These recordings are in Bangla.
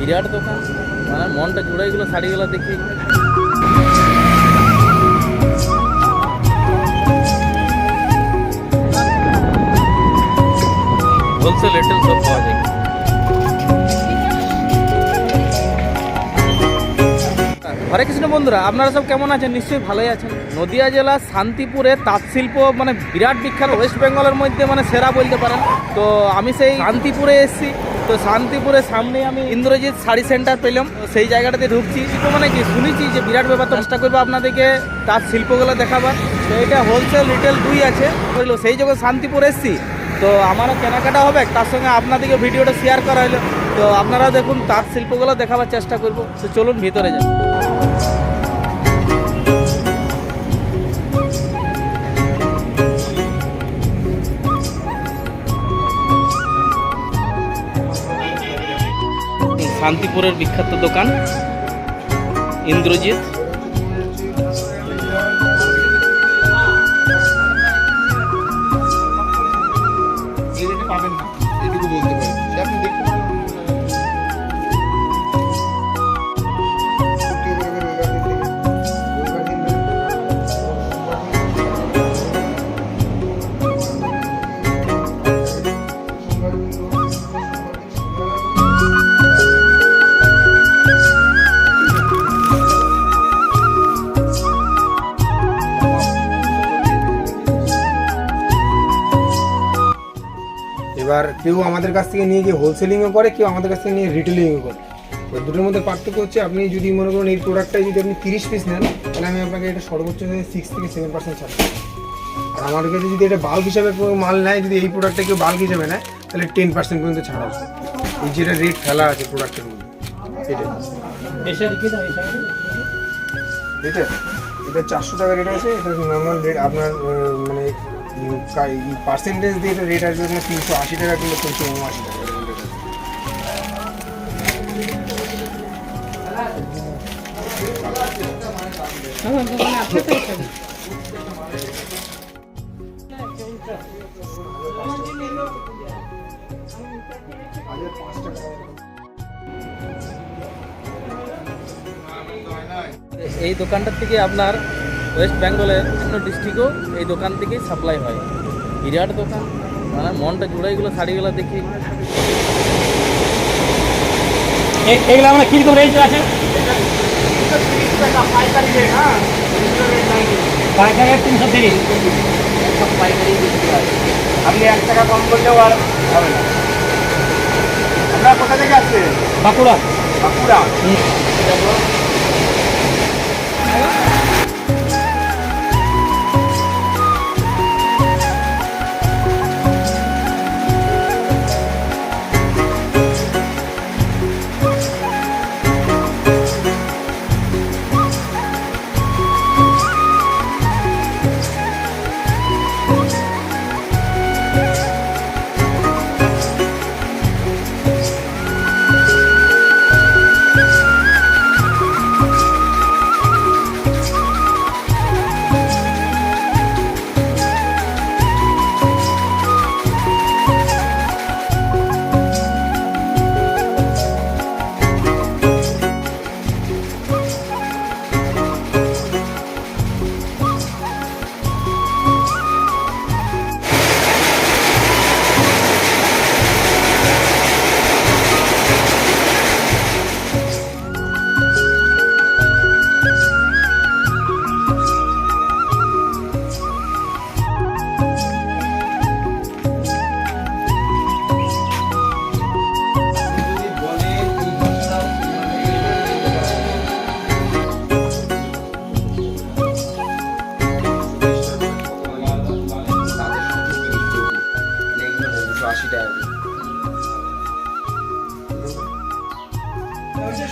বিরাট দোকান। মানে মনটা জুড়াইগুলো শাড়িগুলো দেখি। হোলসেল রিটেল সব পাওয়া যায়। হরে কৃষ্ণ বন্ধুরা, আপনারা সব কেমন আছেন? নিশ্চয়ই ভালোই আছেন। নদিয়া জেলার শান্তিপুরে তাঁত শিল্প মানে বিরাট বিখ্যাত ওয়েস্ট বেঙ্গলের মধ্যে মানে সেরা বলতে পারেন। তো আমি সেই শান্তিপুরে এসেছি। তো শান্তিপুরের সামনে আমি ইন্দ্রজিৎ শাড়ি সেন্টার পেলাম। সেই জায়গাটাতে ঢুকছি। তো মানে কি শুনেছি যে বিরাট ব্যাপার। চেষ্টা করব আপনাদেরকে তার শিল্পগুলো দেখাবার। তো এটা হোলসেল রিটেল দুই আছে। বুঝলো? সেই যখন শান্তিপুর এসেছি, তো আমারও কেনাকাটা হবে। তার সঙ্গে আপনাদেরকে ভিডিওটা শেয়ার করা হলো। তো আপনারাও দেখুন তাঁত শিল্পগুলো দেখাবার চেষ্টা করব। তো চলুন ভিতরে যান শান্তিপুরের বিখ্যাত দোকান ইন্দ্রজিৎ। পাবেন না। এবার কেউ আমাদের কাছ থেকে নিয়ে গিয়ে হোলসেলিংও করে, কেউ আমাদের কাছ থেকে নিয়ে রিটেলিংও করে। এবার দুটোর মধ্যে পার্থক্য হচ্ছে, আপনি যদি মনে করুন এই প্রোডাক্টটাই যদি আপনি তিরিশ পিস নেন, তাহলে আমি আপনাকে এটা সর্বোচ্চ সিক্স থেকে সেভেন পার্সেন্ট ছাড়। আর আমার কাছে যদি এটা বাল্ক হিসাবে মাল নেয়, যদি এই প্রোডাক্টটা কেউ বাল্ক হিসাবে নেয়, তাহলে টেন পার্সেন্ট পর্যন্ত ছাড় আছে এই যেটা রেট ফেলা আছে প্রোডাক্টের মধ্যে, এটা। এটা এটা চারশো টাকা রেট আছে, এটা নর্মাল রেট আপনার মানে পার্সেন্টেজ দিয়ে এটা রেট আসবে আপনার তিনশো আশি টাকা কিংবা তিনশো উনআশি টাকা এরকম rate আছে। এই দোকানটার থেকে আপনার ওয়েস্ট বেঙ্গলের বিভিন্ন ডিস্ট্রিক্টও এই দোকান থেকেই সাপ্লাই হয়। বিরাট দোকান। মানে মনটা জুড়াইগুলো শাড়িগুলো দেখি। এগুলো আমরা কীরকম রেঞ্জ আছে? পাইকারি তিনশো তিরিশ। পাইকারি আপনি এক টাকা কম করলেও আর হবে না। আমরা কোথা থেকে আসছেন? বাঁকুড়া। বাঁকুড়া।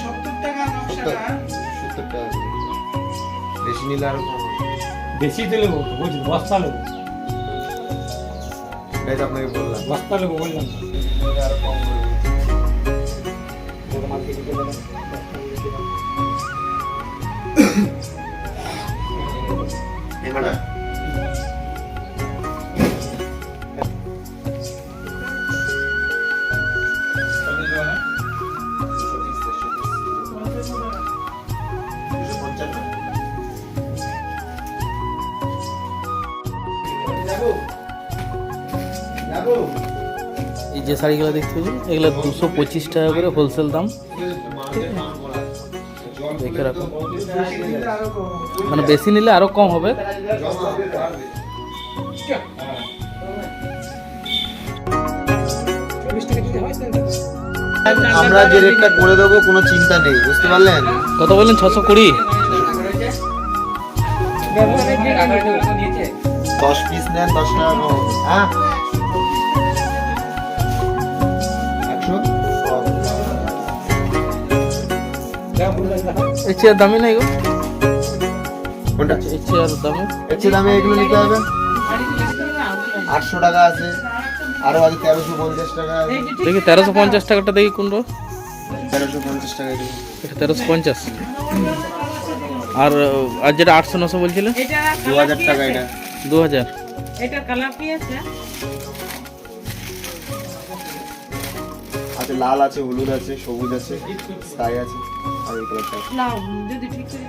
সত্তর টাকা বেশি নিলে আরও কম বেশি তো নেব তো, বস্তা নেব। এটাই আপনাকে বললাম। বস্তা নেব বললাম আরও কম করে এখানে দুশো যে শাড়িগুলো দেখতে পাচ্ছি এগুলো দুশো পঁচিশ টাকা করে হোলসেল দাম। দেখে রাখো মানে বেশি নিলে আরও কম হবে। আমরা যে রেটটা করে দেবো কোনো চিন্তা নেই বুঝতে পারলেন? কত বললেন? ছশো কুড়ি? দশ পিস নেন দশ টাকা হ্যাঁ? এর চেয়ে দামি নাই গো। কোনটা? এর চেয়ে আর দামি। এর চেয়ে দামে এগুলো নিতে হবে। আটশো টাকা আছে। আরও আছে তেরোশো পঞ্চাশ টাকা আছে। দেখি তেরোশো পঞ্চাশ টাকাটা দেখি কোনটা। তেরোশো পঞ্চাশ টাকা এটা তেরোশো পঞ্চাশ। আর আর যেটা আটশো নশো বলছিলে? দু হাজার টাকা এটা। দু হাজার। এটা কালার কি আছে? আছে লাল আছে হলুদ আছে সবুজ আছে স্কাই আছে। আর এই কালারটা যদি ঠিক করে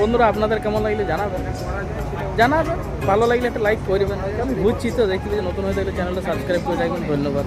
বন্ধুরা আপনাদের কেমন লাগলে জানাবেন? জানাবেন। ভালো লাগলে একটা লাইক করবেন আমি বুঝছি তো দেখি যে নতুন হয়ে থাকলে চ্যানেলটা সাবস্ক্রাইব করে রাখবেন। ধন্যবাদ।